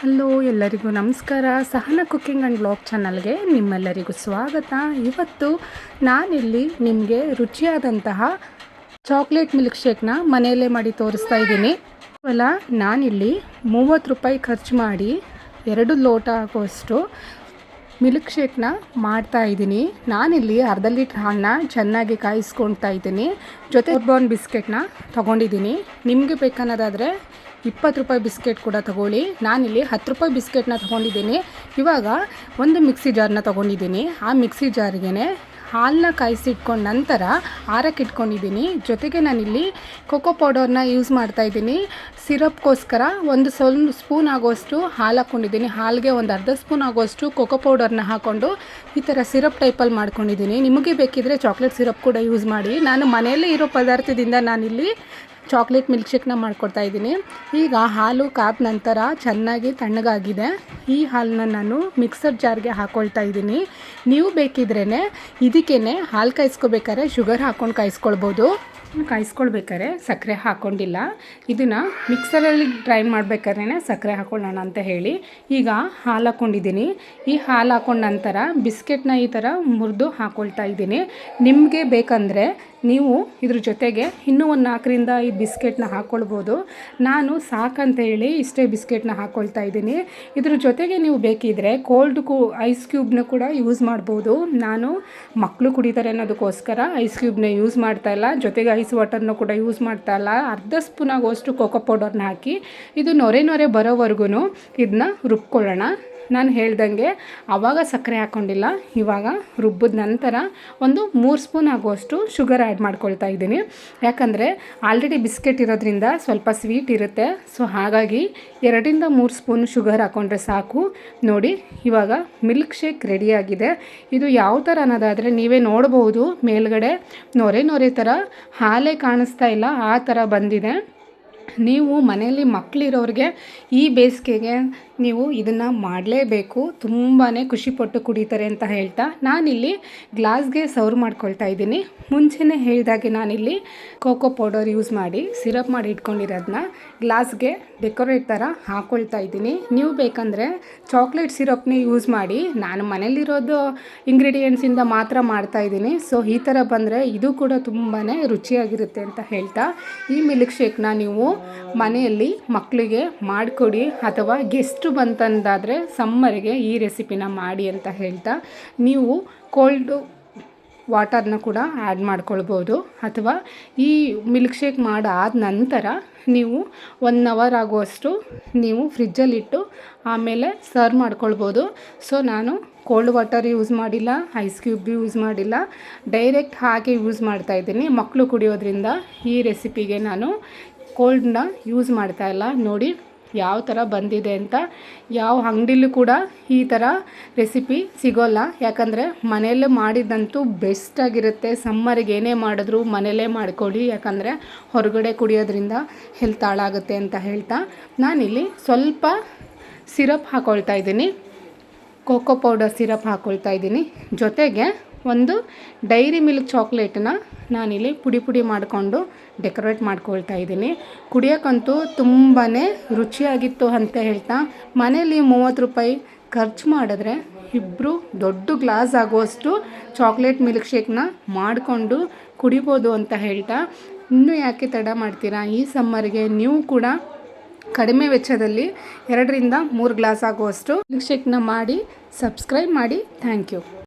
Hello ಎಲ್ಲರಿಗೂ ನಮಸ್ಕಾರ. ಸಹನ cooking and blog ಚಾನಲ್ಗೆ ನಿಮ್ಮೆಲ್ಲರಿಗೂ ಸ್ವಾಗತ. ಇವತ್ತು ನಾನಿಲ್ಲಿ ನಿಮಗೆ ರುಚಿಯಾದಂತಹ ಚಾಕ್ಲೇಟ್ ಮಿಲ್ಕ್ ಶೇಕ್ನ ಮನೆಯಲ್ಲೇ ಮಾಡಿ ತೋರಿಸ್ತಾ ಇದ್ದೀನಿ. ಕೇವಲ ನಾನಿಲ್ಲಿ ಮೂವತ್ತು ರೂಪಾಯಿ ಖರ್ಚು ಮಾಡಿ ಎರಡು ಲೋಟ ಆಗುವಷ್ಟು ಮಿಲ್ಕ್ ಶೇಕ್ನ ಮಾಡ್ತಾ ಇದ್ದೀನಿ. ನಾನಿಲ್ಲಿ ಅರ್ಧ ಲೀಟ್ರ್ ಹಾಲನ್ನ ಚೆನ್ನಾಗಿ ಕಾಯಿಸ್ಕೊಳ್ತಾ ಇದ್ದೀನಿ. ಜೊತೆ ಬಾರ್ನ್ ಬಿಸ್ಕೆಟ್ನ ತೊಗೊಂಡಿದ್ದೀನಿ. ನಿಮಗೆ ಬೇಕನ್ನೋದಾದರೆ ಇಪ್ಪತ್ತು ರೂಪಾಯಿ ಬಿಸ್ಕೆಟ್ ಕೂಡ ತಗೊಳ್ಳಿ. ನಾನಿಲ್ಲಿ ಹತ್ತು ರೂಪಾಯಿ ಬಿಸ್ಕೆಟ್ನ ತೊಗೊಂಡಿದ್ದೀನಿ. ಇವಾಗ ಒಂದು ಮಿಕ್ಸಿ ಜಾರ್ನ ತೊಗೊಂಡಿದ್ದೀನಿ. ಆ ಮಿಕ್ಸಿ ಜಾರ್ಗೆ ಹಾಲನ್ನ ಕಾಯಿಸಿಟ್ಕೊಂಡ ನಂತರ ಆರಕ್ಕೆ ಇಟ್ಕೊಂಡಿದ್ದೀನಿ. ಜೊತೆಗೆ ನಾನಿಲ್ಲಿ ಕೊಕೋ ಪೌಡರ್ನ ಯೂಸ್ ಮಾಡ್ತಾಯಿದ್ದೀನಿ ಸಿರಪ್ಗೋಸ್ಕರ ಒಂದು ಸ್ವಲ್ಪ ಸ್ಪೂನ್ ಆಗೋಷ್ಟು ಹಾಲು ಹಾಕ್ಕೊಂಡಿದ್ದೀನಿ ಹಾಲಿಗೆ ಒಂದು ಅರ್ಧ ಸ್ಪೂನ್ ಆಗೋಷ್ಟು ಕೊಕೋ ಪೌಡರ್ನ ಹಾಕ್ಕೊಂಡು ಈ ಥರ ಸಿರಪ್ ಟೈಪಲ್ಲಿ ಮಾಡ್ಕೊಂಡಿದ್ದೀನಿ. ನಿಮಗೆ ಬೇಕಿದ್ರೆ ಚಾಕ್ಲೇಟ್ ಸಿರಪ್ ಕೂಡ ಯೂಸ್ ಮಾಡಿ. ನಾನು ಮನೆಯಲ್ಲೇ ಇರೋ ಪದಾರ್ಥದಿಂದ ನಾನಿಲ್ಲಿ ಚಾಕ್ಲೇಟ್ ಮಿಲ್ಕ್ ಶೇಕ್ನ ಮಾಡ್ಕೊಡ್ತಾ ಇದ್ದೀನಿ. ಈಗ ಹಾಲು ಕಾದ ನಂತರ ಚೆನ್ನಾಗಿ ತಣ್ಣಗಾಗಿದೆ. ಈ ಹಾಲನ್ನ ನಾನು ಮಿಕ್ಸರ್ ಜಾರ್ಗೆ ಹಾಕ್ಕೊಳ್ತಾ ಇದ್ದೀನಿ. ನೀವು ಬೇಕಿದ್ರೇ ಇದಕ್ಕೇ ಹಾಲು ಕಾಯಿಸ್ಕೋಬೇಕಾದ್ರೆ ಶುಗರ್ ಹಾಕ್ಕೊಂಡು ಕಾಯಿಸ್ಕೊಳ್ಬೋದು. ಕಾಯಿಸ್ಕೊಳ್ಬೇಕಾದ್ರೆ ಸಕ್ಕರೆ ಹಾಕ್ಕೊಂಡಿಲ್ಲ ಇದನ್ನು ಮಿಕ್ಸರಲ್ಲಿ ಡ್ರೈ ಮಾಡಬೇಕಾದ್ರೆ ಸಕ್ಕರೆ ಹಾಕ್ಕೊಳ್ಳೋಣ ಅಂತ ಹೇಳಿ ಈಗ ಹಾಲು ಹಾಕ್ಕೊಂಡಿದ್ದೀನಿ ಈ ಹಾಲು ಹಾಕೊಂಡ ನಂತರ ಬಿಸ್ಕೆಟ್ನ ಈ ಥರ ಮುರಿದು ಹಾಕ್ಕೊಳ್ತಾ ಇದ್ದೀನಿ. ನಿಮಗೆ ಬೇಕಂದರೆ ನೀವು ಇದ್ರ ಜೊತೆಗೆ ಇನ್ನೂ ಒಂದು ನಾಲ್ಕರಿಂದ ಐದು ಬಿಸ್ಕೆಟ್ನ ಹಾಕ್ಕೊಳ್ಬೋದು ನಾನು ಸಾಕಂತ ಹೇಳಿ ಇಷ್ಟೇ ಬಿಸ್ಕೆಟ್ನ ಹಾಕ್ಕೊಳ್ತಾ ಇದ್ದೀನಿ. ಇದ್ರ ಜೊತೆಗೆ ನೀವು ಬೇಕಿದ್ದರೆ ಕೋಲ್ಡ್ ಕೂ ಐಸ್ ಕ್ಯೂಬ್ನ ಕೂಡ ಯೂಸ್ ಮಾಡ್ಬೋದು. ನಾನು ಮಕ್ಕಳು ಕುಡಿತಾರೆ ಅನ್ನೋದಕ್ಕೋಸ್ಕರ ಐಸ್ ಕ್ಯೂಬ್ನ ಯೂಸ್ ಮಾಡ್ತಾ ಇಲ್ಲ. ಜೊತೆಗೆ ಐಸ್ ವಾಟರ್ನ ಕೂಡ ಯೂಸ್ ಮಾಡ್ತಾ ಇಲ್ಲ. ಅರ್ಧ ಸ್ಪೂನ್ ಆಗೋಷ್ಟು ಕೋಕೋ ಪೌಡರ್ನ ಹಾಕಿ, ಇದು ನೊರೆ ನೊರೆ ಬರೋವರೆಗೂ ಇದನ್ನ ರುಬ್ಕೊಳ್ಳೋಣ. ನಾನು ಹೇಳ್ದಂಗೆ ಆವಾಗ ಸಕ್ಕರೆ ಹಾಕ್ಕೊಂಡಿಲ್ಲ ಇವಾಗ ರುಬ್ಬಿದ ನಂತರ ಒಂದು ಮೂರು ಸ್ಪೂನ್ ಆಗುವಷ್ಟು ಶುಗರ್ ಆ್ಯಡ್ ಮಾಡ್ಕೊಳ್ತಾ ಇದ್ದೀನಿ. ಯಾಕಂದರೆ ಆಲ್ರೆಡಿ ಬಿಸ್ಕೆಟ್ ಇರೋದ್ರಿಂದ ಸ್ವಲ್ಪ ಸ್ವೀಟ್ ಇರುತ್ತೆ. ಸೊ ಹಾಗಾಗಿ ಎರಡರಿಂದ ಮೂರು ಸ್ಪೂನ್ ಶುಗರ್ ಹಾಕ್ಕೊಂಡ್ರೆ ಸಾಕು. ನೋಡಿ, ಇವಾಗ ಮಿಲ್ಕ್ ಶೇಕ್ ರೆಡಿಯಾಗಿದೆ ಇದು ಯಾವ ಥರ ಅನ್ನೋದಾದರೆ ನೀವೇ ನೋಡ್ಬೋದು. ಮೇಲ್ಗಡೆ ನೊರೆ ನೊರೆ ಥರ ಹಾಲೇ ಕಾಣಿಸ್ತಾ ಇಲ್ಲ, ಆ ಥರ ಬಂದಿದೆ. ನೀವು ಮನೆಯಲ್ಲಿ ಮಕ್ಕಳಿರೋರಿಗೆ ಈ ಬೇಸಿಗೆಗೆ ನೀವು ಇದನ್ನು ಮಾಡಲೇಬೇಕು. ತುಂಬಾ ಖುಷಿಪಟ್ಟು ಕುಡಿತಾರೆ ಅಂತ ಹೇಳ್ತಾ ನಾನಿಲ್ಲಿ ಗ್ಲಾಸ್ಗೆ ಸರ್ವ್ ಮಾಡ್ಕೊಳ್ತಾ ಇದ್ದೀನಿ. ಮುಂಚೆನೇ ಹೇಳಿದಾಗೆ ನಾನಿಲ್ಲಿ ಕೋಕೋ ಪೌಡರ್ ಯೂಸ್ ಮಾಡಿ, ಸಿರಪ್ ಮಾಡಿ ಇಟ್ಕೊಂಡಿರೋದನ್ನ ಗ್ಲಾಸ್ಗೆ ಡೆಕೋರೇಟ್ ಥರ ಹಾಕ್ಕೊಳ್ತಾ ಇದ್ದೀನಿ. ನೀವು ಬೇಕಂದರೆ ಚಾಕ್ಲೇಟ್ ಸಿರಪ್ನೇ ಯೂಸ್ ಮಾಡಿ, ನಾನು ಮನೇಲಿರೋದು ಇಂಗ್ರೀಡಿಯೆಂಟ್ಸಿಂದ ಮಾತ್ರ ಮಾಡ್ತಾ ಇದ್ದೀನಿ. ಸೊ ಈ ಥರ ಬಂದರೆ ಇದು ಕೂಡ ತುಂಬಾ ರುಚಿಯಾಗಿರುತ್ತೆ ಅಂತ ಹೇಳ್ತಾ ಈ ಮಿಲ್ಕ್ ಶೇಕ್ನ ನೀವು ಮನೆಯಲ್ಲಿ ಮಕ್ಕಳಿಗೆ ಮಾಡಿಕೊಡಿ ಅಥವಾ ಗೆಸ್ಟ್ ಬಂತಂದಾದರೆ ಸಮ್ಮರಿಗೆ ಈ ರೆಸಿಪಿನ ಮಾಡಿ ಅಂತ ಹೇಳ್ತಾ, ನೀವು ಕೋಲ್ಡು ವಾಟರ್ನ ಕೂಡ ಆ್ಯಡ್ ಮಾಡ್ಕೊಳ್ಬೋದು. ಅಥವಾ ಈ ಮಿಲ್ಕ್ ಶೇಕ್ ಮಾಡಾದ ನಂತರ ನೀವು ಒನ್ ಅವರ್ ಆಗುವಷ್ಟು ನೀವು ಫ್ರಿಜ್ಜಲ್ಲಿಟ್ಟು ಆಮೇಲೆ ಸರ್ವ್ ಮಾಡ್ಕೊಳ್ಬೋದು. ಸೊ, ನಾನು ಕೋಲ್ಡ್ ವಾಟರ್ ಯೂಸ್ ಮಾಡಿಲ್ಲ, ಐಸ್ ಕ್ಯೂಬ್ ಯೂಸ್ ಮಾಡಿಲ್ಲ, ಡೈರೆಕ್ಟ್ ಹಾಗೆ ಯೂಸ್ ಮಾಡ್ತಾಯಿದ್ದೀನಿ ಮಕ್ಕಳು ಕುಡಿಯೋದ್ರಿಂದ ಈ ರೆಸಿಪಿಗೆ ನಾನು ಕೋಲ್ಡ್ನ ಯೂಸ್ ಮಾಡ್ತಾ ಇಲ್ಲ. ನೋಡಿ ಯಾವ ಥರ ಬಂದಿದೆ ಅಂತ ಯಾವ ಅಂಗಡಿಲೂ ಕೂಡ ಈ ಥರ ರೆಸಿಪಿ ಸಿಗೋಲ್ಲ. ಯಾಕಂದರೆ ಮನೆಯಲ್ಲೇ ಮಾಡಿದ್ದಂತೂ ಬೆಸ್ಟಾಗಿರುತ್ತೆ ಸಮ್ಮರಿಗೆ ಏನೇ ಮಾಡಿದ್ರು ಮನೆಯಲ್ಲೇ ಮಾಡ್ಕೊಳ್ಳಿ. ಯಾಕಂದರೆ ಹೊರಗಡೆ ಕುಡಿಯೋದ್ರಿಂದ ಹೆಲ್ತ್ ಹಾಳಾಗುತ್ತೆ ಅಂತ ಹೇಳ್ತಾ ನಾನಿಲ್ಲಿ ಸ್ವಲ್ಪ ಸಿರಪ್ ಹಾಕ್ಕೊಳ್ತಾ ಇದ್ದೀನಿ. ಕೋಕೋ ಪೌಡರ್ ಸಿರಪ್ ಹಾಕ್ಕೊಳ್ತಾ ಇದ್ದೀನಿ. ಜೊತೆಗೆ ಒಂದು ಡೈರಿ ಮಿಲ್ಕ್ ಚಾಕ್ಲೇಟನ್ನ ನಾನಿಲ್ಲಿ ಪುಡಿ ಪುಡಿ ಮಾಡಿಕೊಂಡು ಡೆಕೋರೇಟ್ ಮಾಡ್ಕೊಳ್ತಾ ಇದ್ದೀನಿ. ಕುಡಿಯೋಕ್ಕಂತೂ ತುಂಬಾ ರುಚಿಯಾಗಿತ್ತು ಅಂತ ಹೇಳ್ತಾ, ಮನೇಲಿ ಮೂವತ್ತು ರೂಪಾಯಿ ಖರ್ಚು ಮಾಡಿದ್ರೆ ಇಬ್ಬರು ದೊಡ್ಡ ಗ್ಲಾಸ್ ಆಗುವಷ್ಟು ಚಾಕ್ಲೇಟ್ ಮಿಲ್ಕ್ ಶೇಕ್ನ ಮಾಡಿಕೊಂಡು ಕುಡಿಬೋದು ಅಂತ ಹೇಳ್ತಾ, ಇನ್ನೂ ಯಾಕೆ ತಡ ಮಾಡ್ತೀರಾ? ಈ ಸಮ್ಮರ್ಗೆ ನೀವು ಕೂಡ ಕಡಿಮೆ ವೆಚ್ಚದಲ್ಲಿ ಎರಡರಿಂದ ಮೂರು ಗ್ಲಾಸ್ ಆಗುವಷ್ಟು ಮಿಲ್ಕ್ ಶೇಕ್ನ ಮಾಡಿ, ಸಬ್ಸ್ಕ್ರೈಬ್ ಮಾಡಿ. Thank you.